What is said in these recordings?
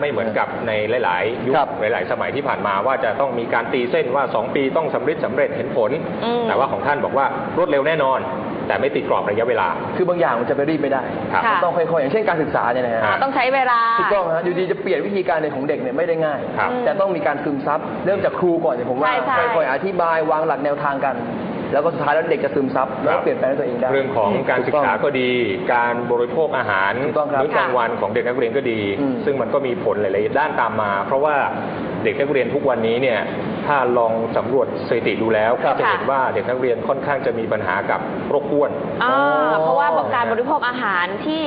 ไม่เหมือนกับในหลาย ๆ ยุคครับหลาย ๆ สมัยที่ผ่านมาว่าจะต้องมีการตีเส้นว่า 2 ปีต้องสำเร็จสำเร็จเห็นผลอืมแต่ว่าของท่านบอกว่ารวดเร็วแน่นอน แต่ไม่ติดกรอบระยะเวลา คือบางอย่างมันจะไปรีบไม่ได้ครับค่ะต้องค่อย ๆ อย่างเช่นการศึกษาเนี่ยนะฮะอ่าต้องใช้เวลาถูกต้องฮะอยู่ดีจะเปลี่ยนวิธีการเรียนของเด็กเนี่ยไม่ได้ง่ายครับแต่ต้องมีการซึมซับเริ่มจากครูก่อนเนี่ยผมว่าใช่ใช่ค่อย ๆ อธิบายวางหลักแนวทางกัน แล้วก็สุดท้ายแล้วเด็กจะซึมซับแล้วก็เปลี่ยนแปลงตัวเองได้ เรื่องของการศึกษาถูก็ดี การบริโภคอาหารถูกต้องครับมื้อกลางวันของเด็กนักเรียนก็ดี อืมซึ่งมันก็มีผลหลายๆด้านตามมา เพราะว่าเด็กนักเรียนทุกวันนี้เนี่ยถ้าลองสำรวจสถิติดูแล้วครัก็บจะเห็นว่าเด็กนักเรียนค่อนข้างจะมีปัญหากับโรคอ้วน อ่าอ๋อเพราะว่าการบริโภคอาหารที่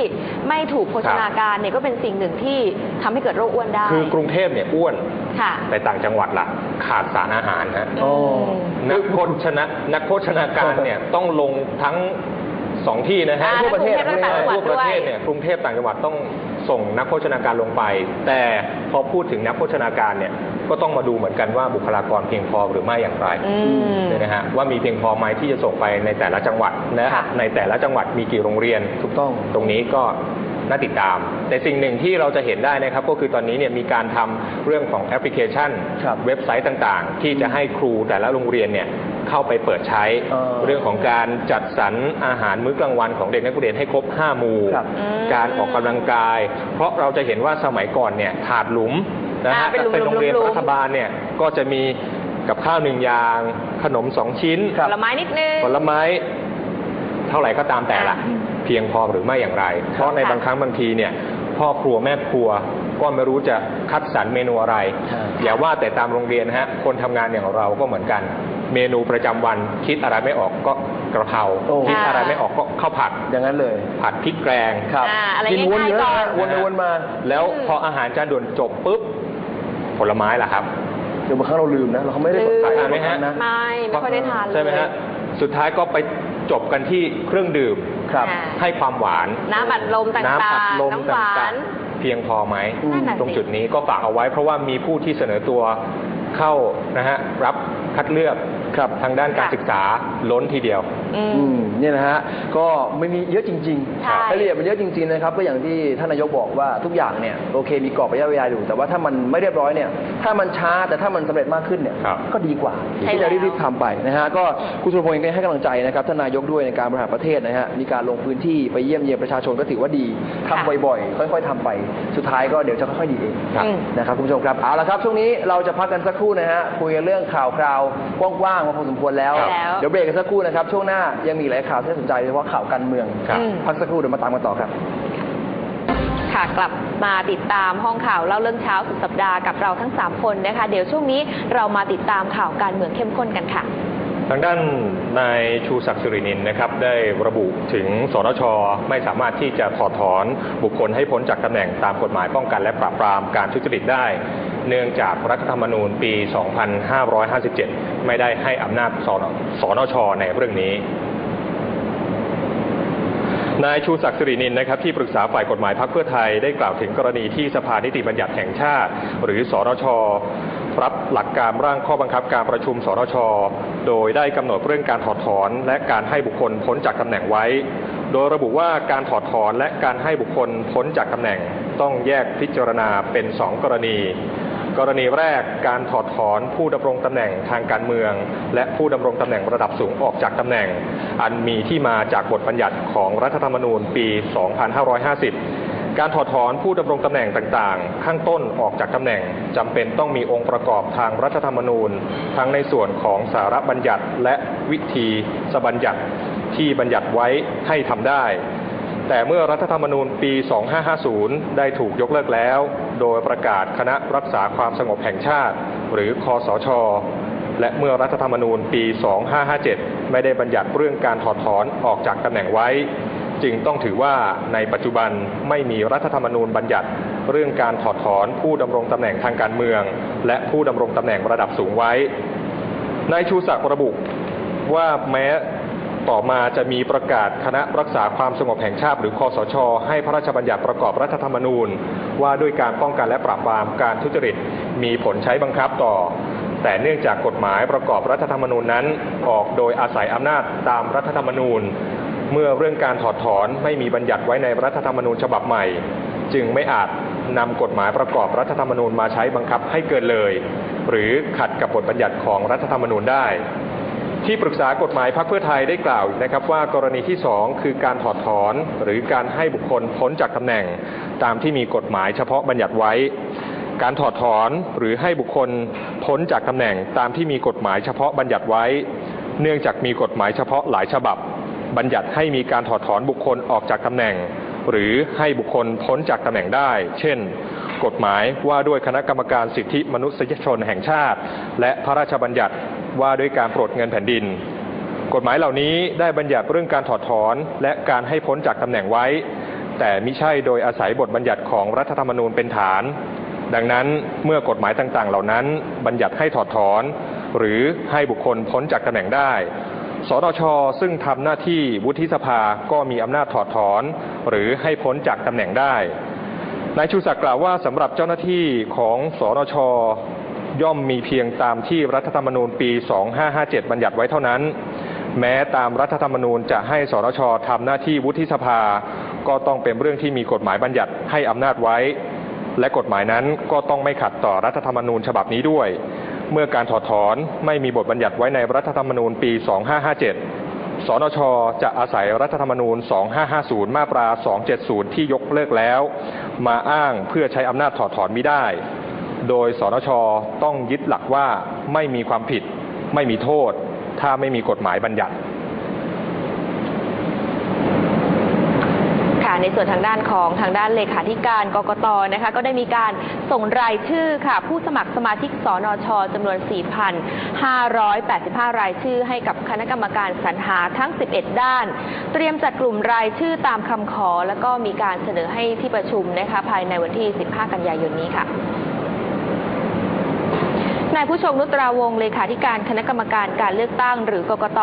ไม่ถูกโภชนาการเนี่ยก็เป็นสิ่งหนึ่งที่ทำให้เกิดโรคอ้วนได้ คือกรุงเทพเนี่ยอ้วน ค่ะแต่ต่างจังหวัดล่ะ ขาดสารอาหารฮะอ๋อนักโภชนะนักโภชนาการเนี่ยต้องลงทั้งสองที่นะฮะอ่าทั่วประเทศและกรุงเทพและต่างจังหวัดทั่วประด้วยเทศเนี่ยกรุงเทพต่างจังหวัดต้องส่งนักโภชนาการลงไป แต่พอพูดถึงนักโภชนาการเนี่ยก็ต้องมาดูเหมือนกันว่าบุคลากรเพียงพอหรือไม่อย่างไร อืม เนี่ยนะฮะว่ามีเพียงพอไหมที่จะส่งไปในแต่ละจังหวัดและค่ะ ในแต่ละจังหวัดมีกี่โรงเรียน ถูกต้อง ตรงนี้ก็ น่าติดตาม แต่สิ่งหนึ่งที่เราจะเห็นได้นะครับ ก็คือตอนนี้เนี่ยมีการทำเรื่องของแอปพลิเคชันครับเว็บไซต์ต่างๆ ที่จะให้ครูแต่ละโรงเรียนเนี่ยเข้าไปเปิดใช้เออเรื่องของการจัดสรรอาหารมื้อกลางวันของเด็กนักเรียนให้ครบ 5 หมู่ครับอืมการออกกำลังกาย เพราะเราจะเห็นว่าสมัยก่อนเนี่ยถาดหลุมนะฮะอ่าเป็นหลุมเป็นโรงเรียนหลุมๆรัฐบาลเนี่ยก็จะมีกับข้าวหนึ่งอย่างขนมสองชิ้นครัผบลไม้นิดนึงผลไม้เท่าไหร่ก็ตามแต่ละอืมเพียงพอหรือไม่อย่างไร เพราะในบางครั้งบางทีเนี่ยพ่อครัวแม่ครัวก็ไม่รู้จะคัดสรรเมนูอะไรใช่อย่าว่าแต่ตามโรงเรียนนะฮะ คนทำงานอย่างเราก็เหมือนกัน เมนูประจำวันคิดอะไรไม่ออกก็กระเพราโอ้คิดอะไรไม่ออกก็ข้าวผัดอย่างนั้นเลย ผัดพริกแกงครับอ่าอะไรกินวนง่ายๆเยอะก่อนฮะวนไปวนมา แล้วพออาหารจานด่วนจบปุ๊บผลไม้ล่ะครับเดี๋ยวบางครั้งเราลืมนะเราไม่ได้ลืมใส่ทานไหมฮะนะไม่ไม่ค่อยได้ทานเลยใช่ไหมฮะสุดท้ายก็ไปจบกันที่เครื่องดื่ม ครับอ่าให้ความหวาน น้ำอัดลมต่างๆน้ำอัดลมน้ำหวาต่างนๆเพียงพอไหมนั่นน่ะสิตรงจุดนี้ก็ฝากเอาไว้ เพราะว่ามีผู้ที่เสนอตัวเข้านะฮะรับคัดเลือกครับทางด้านการค่ะศึกษาล้นทีเดียว อืม อืมเนี่ยนะฮะก็ไม่มีเยอะจริงใช่ ๆรายละเอียดมันเยอะจริงๆนะครับก็อย่างที่ท่านนายกบอกว่าทุกอย่างเนี่ยโอเคมีกรอบระยะเวลาอยู่แต่ว่าถ้ามันไม่เรียบร้อยเนี่ยถ้ามันช้าแต่ถ้ามันสำเร็จมากขึ้นเนี่ยครับ ก็ดีกว่าใช่ที่จะแล้ว รีบๆทำไปนะฮะก็คุณสุรพงศ์เองก็ให้กำลังใจนะครับท่านนายกด้วยในการบริหารประเทศนะฮะมีการลงพื้นที่ไปเยี่ยมเยียนประชาชนก็ถือว่าดีทำบ่อยๆ ค่อย ๆทำไป สุดท้ายก็เดี๋ยวจะค่อยๆดีเองครับ อืม นะครับคุณผู้ชมครับเอาละครับช่วงนี้เราจะพักกันสักครู่นะฮะคุยกันเรื่องข่าวคราวกว้างๆมาพอสมควรแล้ว ใช่แล้ว เดี๋ยวเบรกกันสักครู่นะครับช่วงหน้ายังมีหลายข่าวที่น่าสนใจโดยเฉพาะข่าวการเมืองครับอืมพักสักครู่เดี๋ยวมาตามกันต่อครับ ค่ะกลับมาติดตามห้องข่าวเล่าเรื่องเช้าสุดสัปดาห์กับเราทั้ง 3 คนนะคะ เดี๋ยวช่วงนี้เรามาติดตามข่าวการเมืองเข้มข้นกันค่ะ ทางด้านนายชูศักดิ์สิรินินนะครับ ได้ระบุถึงสนชไม่สามารถที่จะถอดถอนบุคคลให้พ้นจากตำแหน่งตามกฎหมายป้องกันและปราบปรามการทุจริตได้ เนื่องจากรัฐธรรมนูญปี 2557 ไม่ได้ให้อำนาจสนสนชในเรื่องนี้นายชูศักดิ์สิรินินนะครับที่ปรึกษาฝ่ายกฎหมายพรรคเพื่อไทยได้กล่าวถึงกรณีที่สภานิติบัญญัติแห่งชาติ หรือสนชรับหลักการร่างข้อบังคับการประชุมสนช โดยได้กำหนดเรื่องการถอดถอน และการให้บุคคลพ้นจากตำแหน่งไว้ โดยระบุว่าการถอดถอนและการให้บุคคลพ้นจากตำแหน่งต้องแยกพิจารณาเป็นสองกรณี กรณีแรกการถอดถอนผู้ดำรงตำแหน่งทางการเมือง และผู้ดำรงตำแหน่งระดับสูงออกจากตำแหน่ง อันมีที่มาจากบทบัญญัติของรัฐธรรมนูญปี 2550 การถอดถอนผู้ดำรงตำแหน่งต่างๆ ข้างต้นออกจากตำแหน่งจำเป็นต้องมีองค์ประกอบทางรัฐธรรมนูญ ทั้งในส่วนของสาระบัญญัติและวิธีสบัญญัติที่บัญญัติไว้ให้ทำได้แต่เมื่อรัฐธรรมนูญปี 2550 ได้ถูกยกเลิกแล้ว โดยประกาศคณะรักษาความสงบแห่งชาติ หรือคอสช และเมื่อรัฐธรรมนูญปี 2557 ไม่ได้บัญญัติเรื่องการถอดถอนออกจากตำแหน่งไว้ จึงต้องถือว่าในปัจจุบันไม่มีรัฐธรรมนูญบัญญัติเรื่องการถอดถอนผู้ดำรงตำแหน่งทางการเมือง และผู้ดำรงตำแหน่งระดับสูงไว้นายชูศักดิ์ระบุว่าแม้ ต่อมาจะมีประกาศคณะรักษาความสงบแห่งชาติหรือคอสช ให้พระราชบัญญัติประกอบรัฐธรรมนูญ ว่าด้วยการป้องกันและปราบปรามการทุจริต มีผลใช้บังคับต่อ แต่เนื่องจากกฎหมายประกอบรัฐธรรมนูญนั้น ออกโดยอาศัยอำนาจตามรัฐธรรมนูญ เมื่อเรื่องการถอดถอนไม่มีบัญญัติไว้ในรัฐธรรมนูญฉบับใหม่ จึงไม่อาจนำกฎหมายประกอบรัฐธรรมนูญมาใช้บังคับให้เกินเลย หรือขัดกับบทบัญญัติของรัฐธรรมนูญได้ ที่ปรึกษากฎหมายพรรคเพื่อไทยได้กล่าวนะครับว่ากรณีที่สองคือการถอดถอนหรือการให้บุคคลพ้นจากตำแหน่ง ตามที่มีกฎหมายเฉพาะบัญญัติไว้ การถอดถอนหรือให้บุคคลพ้นจากตำแหน่ง ตามที่มีกฎหมายเฉพาะบัญญัติไว้ เนื่องจากมีกฎหมายเฉพาะหลายฉบับ บัญญัติให้มีการถอดถอนบุคคลออกจากตำแหน่ง หรือให้บุคคลพ้นจากตำแหน่งได้ เช่นกฎหมายว่าด้วยคณะกรรมการสิทธิมนุษยชนแห่งชาติ และพระราชบัญญัติ ว่าด้วยการปรดเงินแผ่นดิน กฎหมายเหล่านี้ได้บัญญัติเรื่องการถอดถอนและการให้พ้นจากตำแหน่งไว้ แต่มิใช่โดยอาศัยบทบัญญัติของรัฐธรรมนูญเป็นฐาน ดังนั้นเมื่อกฎหมายต่างๆ เหล่านั้น บัญญัติให้ถอดถอน หรือให้บุคคลพ้นจากตำแหน่งได้สนช ซึ่งทำหน้าที่วุฒิสภาก็มีอำนาจถอดถอน หรือให้พ้นจากตำแหน่งได้นายชูศักดิ์กล่าวว่าสำหรับเจ้าหน้าที่ของสนช ย่อมมีเพียงตามที่รัฐธรรมนูญปี 2557 บัญญัติไว้เท่านั้น แม้ตามรัฐธรรมนูญจะให้สนชทำหน้าที่วุฒิสภา ก็ต้องเป็นเรื่องที่มีกฎหมายบัญญัติให้อำนาจไว้ และกฎหมายนั้นก็ต้องไม่ขัดต่อรัฐธรรมนูญฉบับนี้ด้วย เมื่อการถอดถอนไม่มีบทบัญญัติไว้ในรัฐธรรมนูญปี 2557สนช จะอาศัยรัฐธรรมนูญ 2550 มาตรา 270 ที่ยกเลิกแล้ว มาอ้างเพื่อใช้อำนาจถอดถอนมิได้ โดยสนชต้องยึดหลักว่าไม่มีความผิด ไม่มีโทษ ถ้าไม่มีกฎหมายบัญญัติค่ะในส่วนทางด้านของทางด้านเลขาธิการกกตนะคะก็ได้มีการส่งรายชื่อค่ะ ผู้สมัครสมาชิกสนชจำนวน 4,585 รายชื่อให้กับคณะกรรมการสรรหาทั้ง 11 ด้าน เตรียมจัดกลุ่มรายชื่อตามคำขอ แล้วก็มีการเสนอให้ที่ประชุมนะคะภายในวันที่ 15 กันยายนนี้ค่ะ นายผู้ชงนุตราวงเลขาธิการคณะกรรมการการเลือกตั้งหรือกกต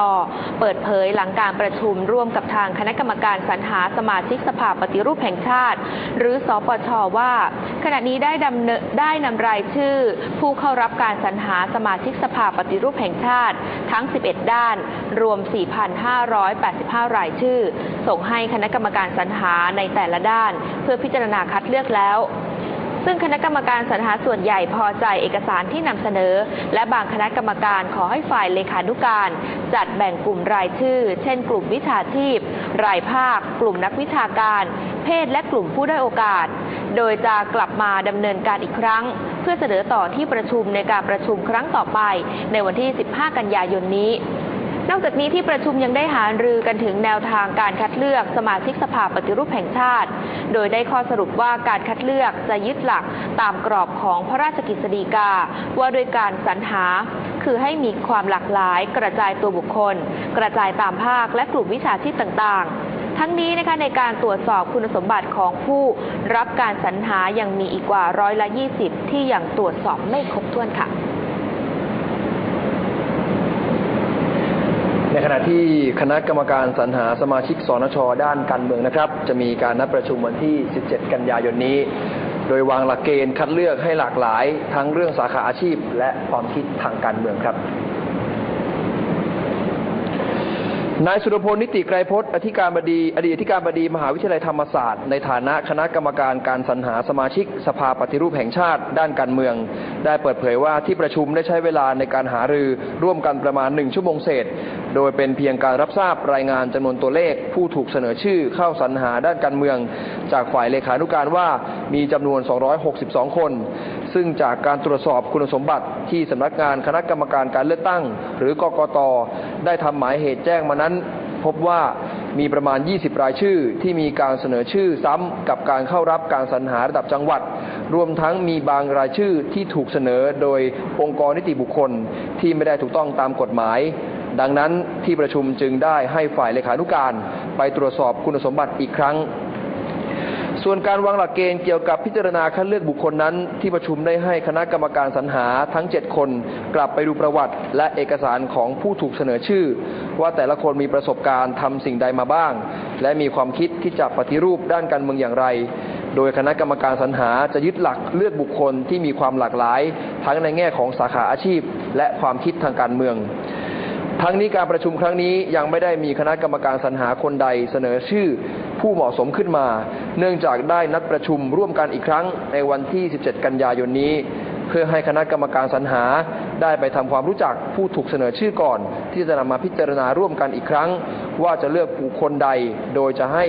เปิดเผยหลังการประชุมร่วมกับทางคณะกรรมการสรรหาสมาชิกสภาปฏิรูปแห่งชาติ หรือสปชว่า ขณะนี้ได้ดำเนินได้นำรายชื่อ ผู้เข้ารับการสรรหาสมาชิกสภาปฏิรูปแห่งชาติทั้ง 11 ด้าน รวม 4,585 รายชื่อ ส่งให้คณะกรรมการสรรหาในแต่ละด้าน เพื่อพิจารณาคัดเลือกแล้ว ซึ่งคณะกรรมการสรรหาส่วนใหญ่พอใจเอกสารที่นำเสนอ และบางคณะกรรมการขอให้ฝ่ายเลขานุการ จัดแบ่งกลุ่มรายชื่อ เช่น กลุ่มวิชาชีพ รายภาค กลุ่มนักวิชาการ เพศและกลุ่มผู้ได้โอกาส โดยจะกลับมาดำเนินการอีกครั้ง เพื่อเสนอต่อที่ประชุมในการประชุมครั้งต่อไป ในวันที่ 15 กันยายนนี้ นอกจากนี้ที่ประชุมยังได้หารือกันถึงแนวทางการคัดเลือกสมาชิกสภาปฏิรูปแห่งชาติ โดยได้ข้อสรุปว่าการคัดเลือกจะยึดหลักตามกรอบของพระราชกฤษฎีกา ว่าด้วยการสรรหา คือให้มีความหลากหลาย กระจายตัวบุคคล กระจายตามภาคและกลุ่มวิชาชีพต่าง ๆทั้งนี้นะคะในการตรวจสอบคุณสมบัติของผู้รับการสรรหายังมีอีกกว่าร้อยละ 20 ที่ยังตรวจสอบไม่ครบถ้วนค่ะ ในขณะที่คณะกรรมการสรรหาสมาชิกสนชด้านการเมืองนะครับ จะมีการนัดประชุมวันที่ 17 กันยายนนี้ โดยวางหลักเกณฑ์คัดเลือกให้หลากหลาย ทั้งเรื่องสาขาอาชีพ และความคิดทางการเมืองครับนายสุรพลนิติไกรพจน์อธิการบดีอดีตอธิการบดีมหาวิทยาลัยธรรมศาสตร์ในฐานะคณะกรรมการการสรรหาสมาชิกสภาปฏิรูปแห่งชาติ ด้านการเมือง ได้เปิดเผยว่าที่ประชุมได้ใช้เวลาในการหารือร่วมกันประมาณหนึ่งชั่วโมงเศษ โดยเป็นเพียงการรับทราบรายงานจำนวนตัวเลข ผู้ถูกเสนอชื่อเข้าสรรหาด้านการเมือง จากฝ่ายเลขานุการว่ามีจำนวน 262 คน ซึ่งจากการตรวจสอบคุณสมบัติที่สำนักงานคณะกรรมการการเลือกตั้ง หรือกกต ได้ทำหมายเหตุแจ้งมานั้น พบว่ามีประมาณ 20 รายชื่อที่มีการเสนอชื่อซ้ำกับการเข้ารับการสรรหาระดับจังหวัด รวมทั้งมีบางรายชื่อที่ถูกเสนอโดยองค์กรนิติบุคคลที่ไม่ได้ถูกต้องตามกฎหมาย ดังนั้นที่ประชุมจึงได้ให้ฝ่ายเลขานุการไปตรวจสอบคุณสมบัติอีกครั้ง ส่วนการวางหลักเกณฑ์เกี่ยวกับพิจารณาคัดเลือกบุคคลนั้น ที่ประชุมได้ให้คณะกรรมการสรรหาทั้ง 7 คน กลับไปดูประวัติ และเอกสารของผู้ถูกเสนอชื่อ ว่าแต่ละคนมีประสบการณ์ทำสิ่งใดมาบ้าง และมีความคิดที่จะปฏิรูปด้านการเมืองอย่างไรโดยคณะกรรมการสรรหาจะยึดหลักเลือกบุคคลที่มีความหลากหลาย ทั้งในแง่ของสาขาอาชีพ และความคิดทางการเมือง ทั้งนี้การประชุมครั้งนี้ยังไม่ได้มีคณะกรรมการสรรหาคนใดเสนอชื่อผู้เหมาะสมขึ้นมา เนื่องจากได้นัดประชุมร่วมกันอีกครั้งในวันที่ 17 กันยายนนี้ เพื่อให้คณะกรรมการสรรหาได้ไปทำความรู้จักผู้ถูกเสนอชื่อก่อน ที่จะนำมาพิจารณาร่วมกันอีกครั้ง ว่าจะเลือกบุคคลใด โดยจะให้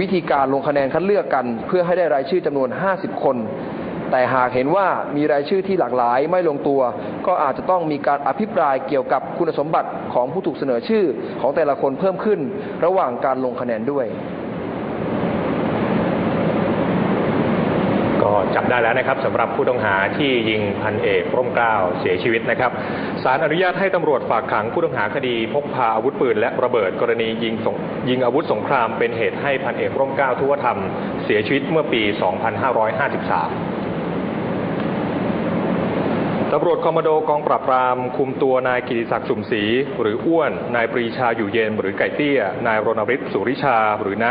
วิธีการลงคะแนนคัดเลือกกัน เพื่อให้ได้รายชื่อจำนวน 50 คน แต่หากเห็นว่ามีรายชื่อที่หลากหลายไม่ลงตัว ก็อาจจะต้องมีการอภิปรายเกี่ยวกับคุณสมบัติของผู้ถูกเสนอชื่อของแต่ละคนเพิ่มขึ้น ระหว่างการลงคะแนนด้วย ก็จับได้แล้วนะครับสำหรับผู้ต้องหาที่ยิงพันเอกร่มเกล้าเสียชีวิตนะครับศาลอนุญาตให้ตำรวจฝากขังผู้ต้องหาคดีพกพาอาวุธปืนและระเบิดกรณียิงสงยิงอาวุธสงครามเป็นเหตุให้พันเอกร่มเกล้าทุวธรรมเสียชีวิตเมื่อปี 2553 ตำรวจคอมมานโดกองปราบปราม คุมตัวนายกิติศักดิ์สุ่มศรีหรืออ้วน นายปรีชาอยู่เย็นหรือไก่เตี้ย นายรณฤทธิ์สุริชาหรือณ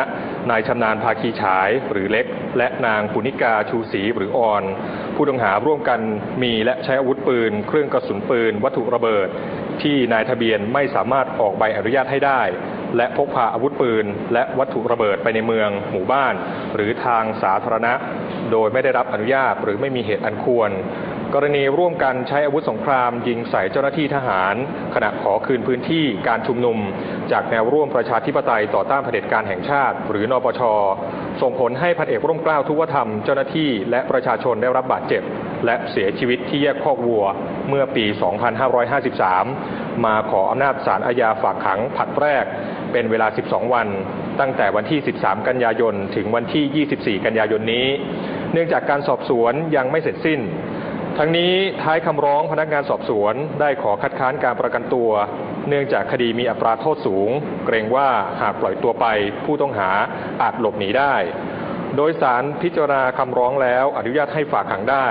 นายชำนาญภาคีฉาย หรือเล็ก และนางปุณิกาชูศรีหรือออน ผู้ต้องหาร่วมกันมีและใช้อาวุธปืน เครื่องกระสุนปืน วัตถุระเบิด ที่นายทะเบียนไม่สามารถออกใบอนุญาตให้ได้ และพกพาอาวุธปืน และวัตถุระเบิดไปในเมือง หมู่บ้าน หรือทางสาธารณะ โดยไม่ได้รับอนุญาตหรือไม่มีเหตุอันควร กรณีร่วมกันใช้อาวุธสงคราม ยิงใส่เจ้าหน้าที่ทหาร ขณะขอคืนพื้นที่การชุมนุม จากแนวร่วมประชาธิปไตยต่อต้านเผด็จการแห่งชาติ หรือนปช ส่งผลให้พันเอกร่มเกล้าทุกธรรมเจ้าหน้าที่และประชาชนได้รับบาดเจ็บ และเสียชีวิตที่แยกคอกวัวเมื่อปี 2553 มาขออำนาจศาลอาญาฝากขังผัดแรก เป็นเวลา 12 วัน ตั้งแต่วันที่ 13 กันยายน ถึงวันที่ 24 กันยายนนี้ เนื่องจากการสอบสวนยังไม่เสร็จสิ้น ทั้งนี้ท้ายคำร้องพนักงานสอบสวนได้ขอคัดค้านการประกันตัว เนื่องจากคดีมีอัตราโทษสูง เกรงว่าหากปล่อยตัวไปผู้ต้องหาอาจหลบหนีได้ โดยสารพิจารณาคำร้องแล้วอนุญาตให้ฝากขังได้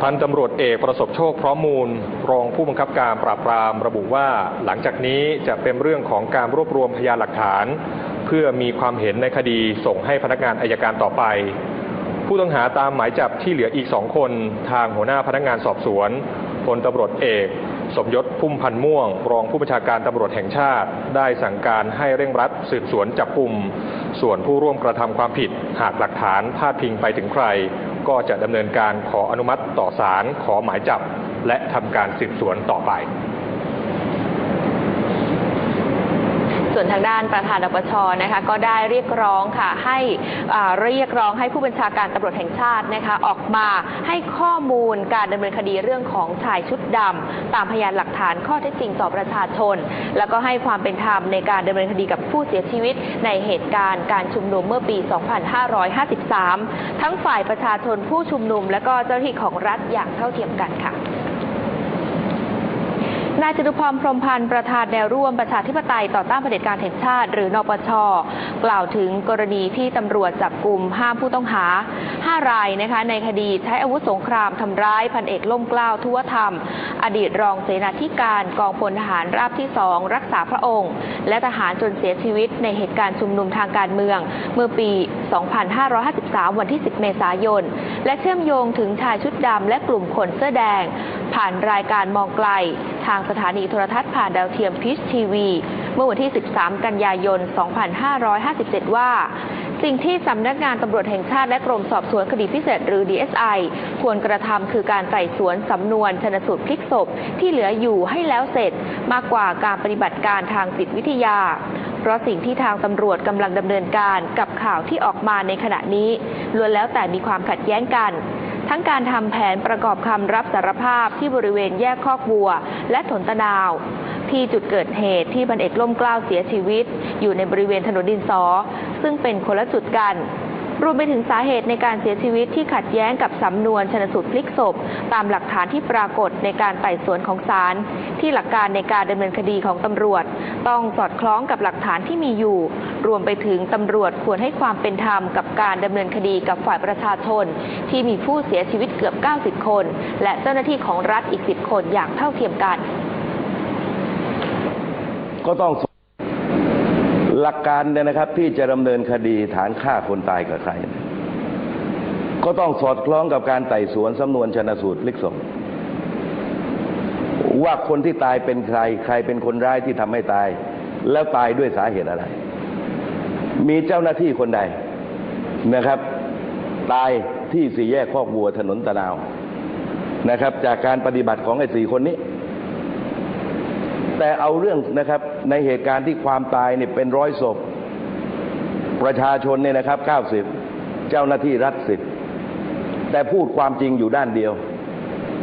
พันตำรวจเอกประสบโชคพร้อมมูล รองผู้บังคับการปราบปรามระบุว่า หลังจากนี้จะเป็นเรื่องของการรวบรวมพยานหลักฐาน เพื่อมีความเห็นในคดีส่งให้พนักงานอายการต่อไป ผู้ต้องหาตามหมายจับที่เหลืออีกสองคนทางหัวหน้าพนักงานสอบสวนพลตำรวจเอก สมยศพุ่มพันธ์ม่วง รองผู้บัญชาการตำรวจแห่งชาติ ได้สั่งการให้เร่งรัดสืบสวนจับกลุ่ม ส่วนผู้ร่วมกระทำความผิด หากหลักฐานพาดพิงไปถึงใคร ก็จะดำเนินการขออนุมัติต่อศาลขอหมายจับ และทำการสืบสวนต่อไป ส่วนทางด้านประธานนปชนะคะก็ได้เรียกร้องค่ะให้เรียกร้องให้ผู้บัญชาการตำรวจแห่งชาตินะคะออกมาให้ข้อมูลการดำเนินคดีเรื่องของชายชุดดำตามพยานหลักฐานข้อเท็จจริงต่อประชาชน แล้วก็ให้ความเป็นธรรมในการดำเนินคดีกับผู้เสียชีวิต ในเหตุการณ์การชุมนุมเมื่อปี 2553 ทั้งฝ่ายประชาชนผู้ชุมนุม และก็เจ้าหน้าที่ของรัฐอย่างเท่าเทียมกันค่ะ นายจตุพรพรมพันธ์ประธานแนวร่วมประชาธิปไตยต่อต้านเผด็จการแห่งชาติ หรือนปช กล่าวถึงกรณีที่ตำรวจจับกลุ่มห้ามผู้ต้องหา 5 รายนะคะในคดีใช้อาวุธสงครามทำร้ายพันเอกล่มเกล้าทุวธรรม อดีตรองเสนาธิการกองพลทหารราบที่สองรักษาพระองค์ และทหารจนเสียชีวิตในเหตุการณ์ชุมนุมทางการเมือง เมื่อปี 2553 วันที่ 10 เมษายน และเชื่อมโยงถึงชายชุดดำและกลุ่มคนเสื้อแดง ผ่านรายการมองไกล ทางสถานีโทรทัศน์ผ่านดาวเทียมพิชทีวี เมื่อวันที่ 13 กันยายน 2557 ว่า สิ่งที่สำนักงานตำรวจแห่งชาติและกรมสอบสวนคดีพิเศษหรือ DSI ควรกระทำคือการไต่สวนสำนวนชนสูตรพลิกศพที่เหลืออยู่ให้แล้วเสร็จ มากกว่าการปฏิบัติการทางจิตวิทยาเพราะสิ่งที่ทางตำรวจกำลังดำเนินการกับข่าวที่ออกมาในขณะนี้ล้วนแล้วแต่มีความขัดแย้งกัน ทั้งการทำแผนประกอบคำรับสารภาพที่บริเวณแยกคอกบัว และถนนตะนาว ที่จุดเกิดเหตุที่พันเอกล่มกล้าวเสียชีวิต อยู่ในบริเวณถนนดินสอ ซึ่งเป็นคนละจุดกัน รวมไปถึงสาเหตุในการเสียชีวิตที่ขัดแย้งกับสำนวนชนสูตรพลิกศพ ตามหลักฐานที่ปรากฏในการไต่สวนของศาลที่หลักการในการดำเนินคดีของตำรวจ ต้องสอดคล้องกับหลักฐานที่มีอยู่ รวมไปถึงตำรวจควรให้ความเป็นธรรมกับการดำเนินคดีกับฝ่ายประชาชน ที่มีผู้เสียชีวิตเกือบ 90 คน และเจ้าหน้าที่ของรัฐอีก 10 คนอย่างเท่าเทียมกัน ก็ต้อง หลักการเนี่ยนะครับ ที่จะดำเนินคดีฐานฆ่าคนตายกับใคร ก็ต้องสอดคล้องกับการไต่สวนสำนวนชนสูตรพลิกศพว่าคนที่ตายเป็นใคร ใครเป็นคนร้ายที่ทำให้ตาย แล้วตายด้วยสาเหตุอะไร มีเจ้าหน้าที่คนใดนะครับ ตายที่สี่แยกคอกวัวถนนตะนาวนะครับ จากการปฏิบัติของไอ้สี่คนนี้ แต่เอาเรื่องนะครับในเหตุการณ์ที่ความตายเนี่ยเป็นร้อยศพ ประชาชนเนี่ยนะครับ 90 เจ้าหน้าที่รัฐสิบแต่พูดความจริงอยู่ด้านเดียว